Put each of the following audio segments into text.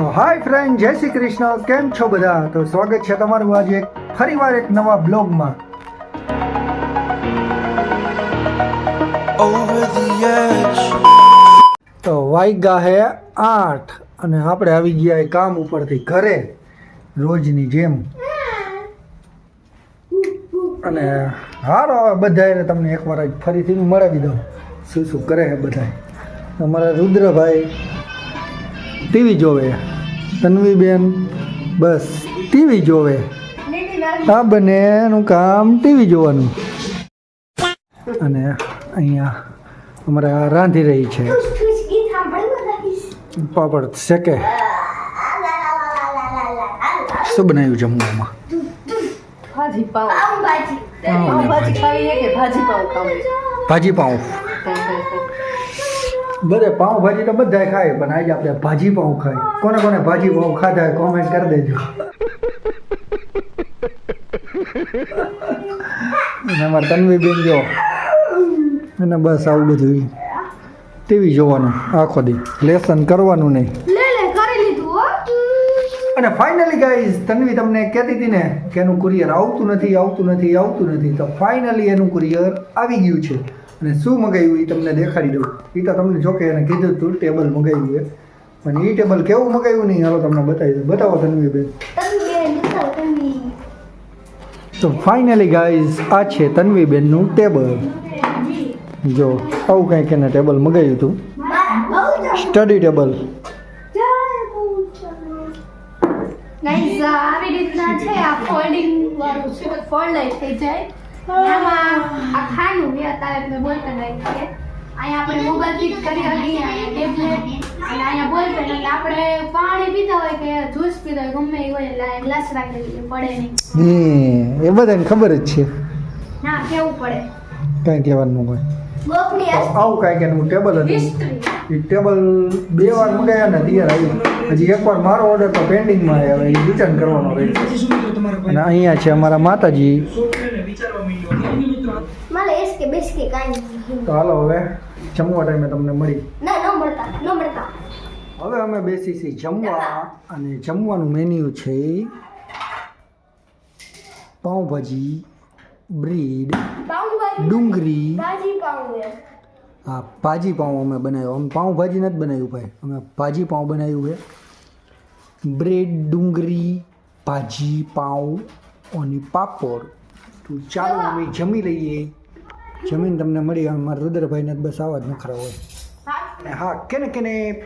તો હાય ફ્રેન્ડ જય શ્રી કૃષ્ણ. કેમ છો બધા? તો સ્વાગત છે તમારું આજે એક ફરીવાર એક નવા બ્લોગમાં. તો વાગ્યા હે આઠ અને આપણે આવી ગયા કામ ઉપરથી ઘરે રોજની જેમ. અને હારો બધાને તમને એકવાર ફરીથી મળાવી દઉં. શું શું કરે છે બધા અમારા રુદ્રભાઈ ટીવી જોવે. તન્વીબેન બસ ટીવી જોવે. આ બંનેનું કામ ટીવી જોવાનું. અને અહીંયા અમારા રાંધી રહી છે. પાપડ શેકે. શું બનાવ્યું જમવામાં? ભાજી પાઉં. ભાજી પાઉં. બધે પાઉં ભાજી તો બધા ખાય, પણ આજે આપણે ભાજી પાઉં ખાય. કોને કોને ભાજી પાઉં ખાધા હોય કોમેન્ટ કરી દેજો. અને અમારે તન્વીબેન જો અને બસ આવું બધું ટીવી જોવાનું, આખો દી લેસન કરવાનું નહીં. અને ફાઇનલી ગાઈઝ તન્વી તમને કહેતી હતી ને કે એનું કુરિયર આવતું નથી આવતું નથી આવતું નથી. તો ફાઇનલી એનું કુરિયર આવી ગયું છે. અને શું મગાવ્યું એ તમને દેખાડી દઉં. એ તો તમને જોકે એને કીધું હતું ટેબલ મગાવ્યું એ. પણ એ ટેબલ કેવું મગાવ્યું નહીં હાલો તમને બતાવી દઉં. બતાવો તન્વી. બેન તો ફાઇનલી ગાઈઝ આ છે તન્વી બેનનું ટેબલ જો આવું કંઈક એને ટેબલ મગાવ્યું હતું. સ્ટડી ટેબલ ગાઈઝ આવી રીતના છે આ ફોલ્ડિંગ વાળું છે ફોલ્ડ થઈ જાય. આમાં આ ખાનું મેં અત્યારે મેં બોલતા રાખી છે. અહીંયા આપણે મોબાઈલ ફિટ કરી શકીએ ટેબ્લેટ અને અહીંયા બોલપેન એટલે આપણે પાણી પીતા હોય કે જ્યુસ પીતા હોય ગમે એ હોય એટલે ગ્લાસ રાખી દઈએ પડે નહીં. એ બધાને ખબર જ છે. ના કેવું પડે? કાંઈ કહેવાનું હોય. આવું કાંઈક એનું ટેબલ હતું. એ ટેબલ બે વાર મગાવ્યા ને તૈયાર આવ્યું. હજી એકવાર મારો ઓર્ડર તો પેન્ડિંગમાં આવે હવે એ રિટર્ન કરવાનો રહેશે અને અહીંયા છે અમારા માતાજી. તો હાલો હવે જમવા ટાઈમે તમને મળી. ના ન મળતા ન મળતા. હવે અમે બેસી છીએ જમવા અને જમવાનું મેન્યુ છે પાઉંભાજી. બ્રીડ ડુંગળી. હા ભાજી પાઉં અમે બનાવ્યું. અમે પાઉંભાજી નથી બનાવ્યું ભાઈ. અમે ભાજી પાઉં બનાવ્યું છે. બ્રેડ ડુંગળી ભાજી પાઉં અને પાપડ. તો ચાલો અમે જમી લઈએ. જમીને તમને મળી હવે મારા રુદ્રભાઈને બસ આવા જ નખરા હોય. હા. કેને કેને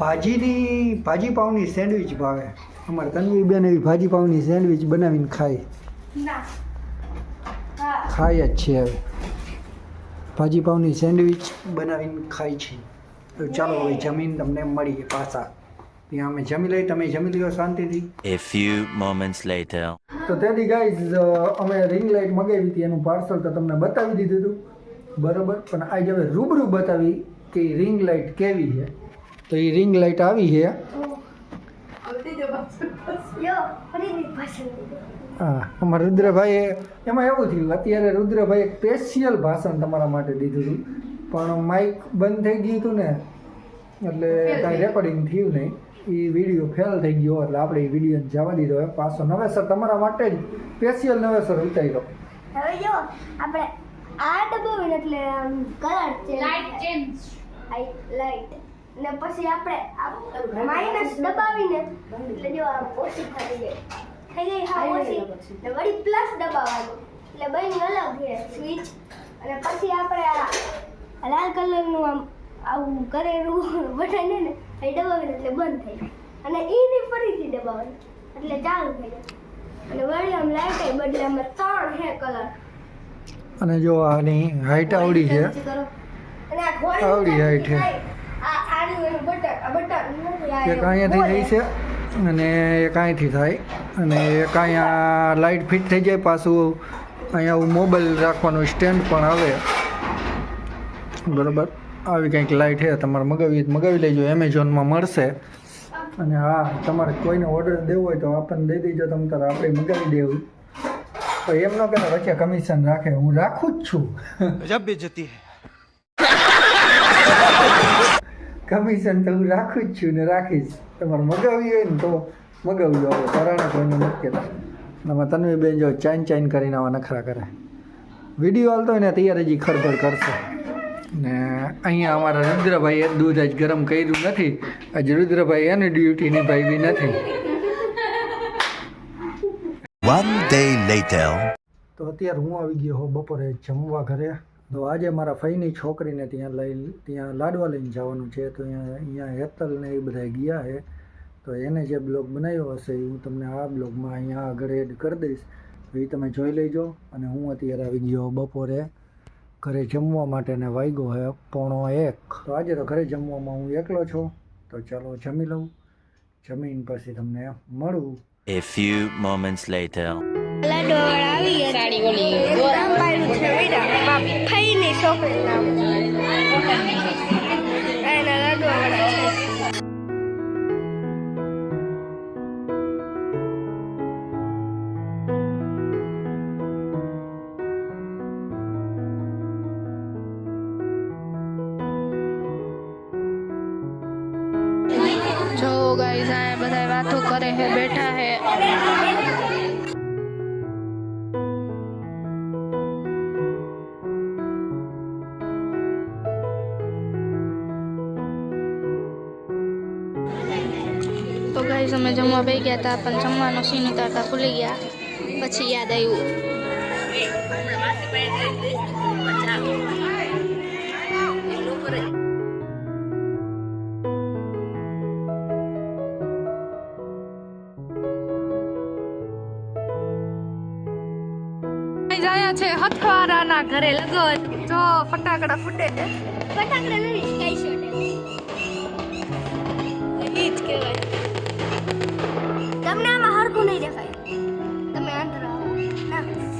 ભાજીની ભાજી પાઉંની સેન્ડવિચ ભાવે. અમારે તનવીર બેન એવી ભાજી પાઉંની સેન્ડવિચ બનાવીને ખાય. ખાય જ છે. હવે ભાજીપાઉંની સેન્ડવિચ બનાવીને ખાય છે. તો ચાલો હવે જમીન તમને મળીએ પાછા. ત્યાં અમે જમી લઈ તમે જમી લ્યો શાંતિથી. A few moments later. તો તેથી ગાઈઝ અમે રિંગ લાઇટ મગાવી હતી એનું પાર્સલ તો તમને બતાવી દીધું હતું. બરાબર? પણ આજે હવે રૂબરૂ બતાવી કે રિંગ લાઇટ કેવી છે. તો એ રિંગ લાઇટ આવી છે. યો ફરીથી ભાષણ હા અમારા રુદ્રભાઈએ એમાં એવું થયું અત્યારે રુદ્રભાઈએ એક સ્પેશિયલ ભાષણ તમારા માટે દીધું હતું. પણ માઇક બંધ થઈ ગયું હતું ને એટલે કાંઈ રેકોર્ડિંગ થયું નહીં. એ વીડિયો ફેલ થઈ ગયો એટલે આપણે એ વિડીયોને જવા દીધો. હવે પાછો નવેસર તમારા માટે જ સ્પેશિયલ નવેસર ઉતાર્યો. હવે જો આપણે આ ડબ્બો એટલે કલર છે લાઈટ ચેન્જ લાઈટ ને પછી આપણે માઇનસ દબાવીને એટલે જો આ ઓછી થઈ ગઈ થઈ ગઈ. હા ઓછી. ને વળી પ્લસ દબાવવાનું. એટલે બની અલગ છે સ્વિચ અને પછી આપણે આ લાલ કલરનું આમ આવું કરેલું બટન ને એ દબાવીને એટલે બંધ થઈ અને એને ફરીથી દબાવવાનું. એટલે ચાલુ થઈ જાય. અને વળી આમ લાઈટ બદલે અમે ત્રણ હે કલર અને જો આની હાઈટ આવડી છે. અને આ ઘોડી આવડી હાઈટ છે. આ આનું એનું બટન બટન નથી આ એક અહીંયાથી થઈ છે. અને કાંઈથી થાય. અને એક અહીંયા લાઇટ ફિટ થઈ જાય પાછું, અહીંયા મોબાઈલ રાખવાનું સ્ટેન્ડ પણ આવે. બરાબર? આવી કંઈક લાઇટ છે, તમારે મગાવી મગાવી લેજો, એમેઝોનમાં મળશે. અને હા, તમારે કોઈને ઓર્ડર દેવો હોય તો આપણને દઈ દેજો, તમે તારે આપણે મગાવી દેવું. તો એમ ન કરે રખ્યા કમિશન રાખે, હું રાખું જ છું. જબ જતી કમિશન તો હું રાખું જ છું ને રાખીશ તમારે મગાવી હોય ને તો મગાવજો હવે પરાણે કોઈને નથી કહેતા. આમાં તન્વી બેન જો ચાઇન ચાઇન કરીને આવા નખરા કરે. વીડિયો હાલતો હોય ને તૈયાર હજી ખરભર કરશે. ને અહીંયા અમારા રુદ્રભાઈએ દૂધ આજ ગરમ કર્યું નથી. આજે રુદ્રભાઈ એની ડ્યુટી નિભાવી નથી. One day later. તો અત્યારે હું આવી ગયો હો બપોરે જમવા ઘરે. તો આજે મારા ફઈની છોકરીને ત્યાં લઈ, ત્યાં લાડવા લઈને જવાનું છે. તો અહીંયા અહીંયા હેતલ ને એ બધા ગયા છે. તો એને જે બ્લોગ બનાવ્યો હશે એ હું તમને આ બ્લોગમાં અહીંયા આગળ એડ કરી દઈશ. તો એ તમે જોઈ લેજો. અને હું અત્યારે આવી ગયો બપોરે ઘરે જમવા માટે ને વાગ્યો હે પોણો એક. તો આજે તો ઘરે જમવામાં હું એકલો છું. તો ચાલો જમી લઉં. જમીન પછી તમને મળું. A few moments later. લાડુ આવી ગયા સાડી ઓલી નામ પાડ્યું છે વીરા. ફઈની છોકરી નામ એના લાડુ વાળા છે. જો ગાઈસ આ બધા વાતો કરે છે બેઠા છે. તો ગાઈસ અમે જમવા બેસી ગયા હતા પણ જમવાનો સીન ઉતારતા ભૂલી ગયા. પછી યાદ આવ્યું જાયા છે હથવારાના ઘરે લગન. જો ફટાકડા ફૂટે છે. ફટાકડા નહીં સ્કાય શોટ. એ જ કહેવાય. તમને આમાં હરખું નહીં દેખાય. તમે અંદર આવો. ના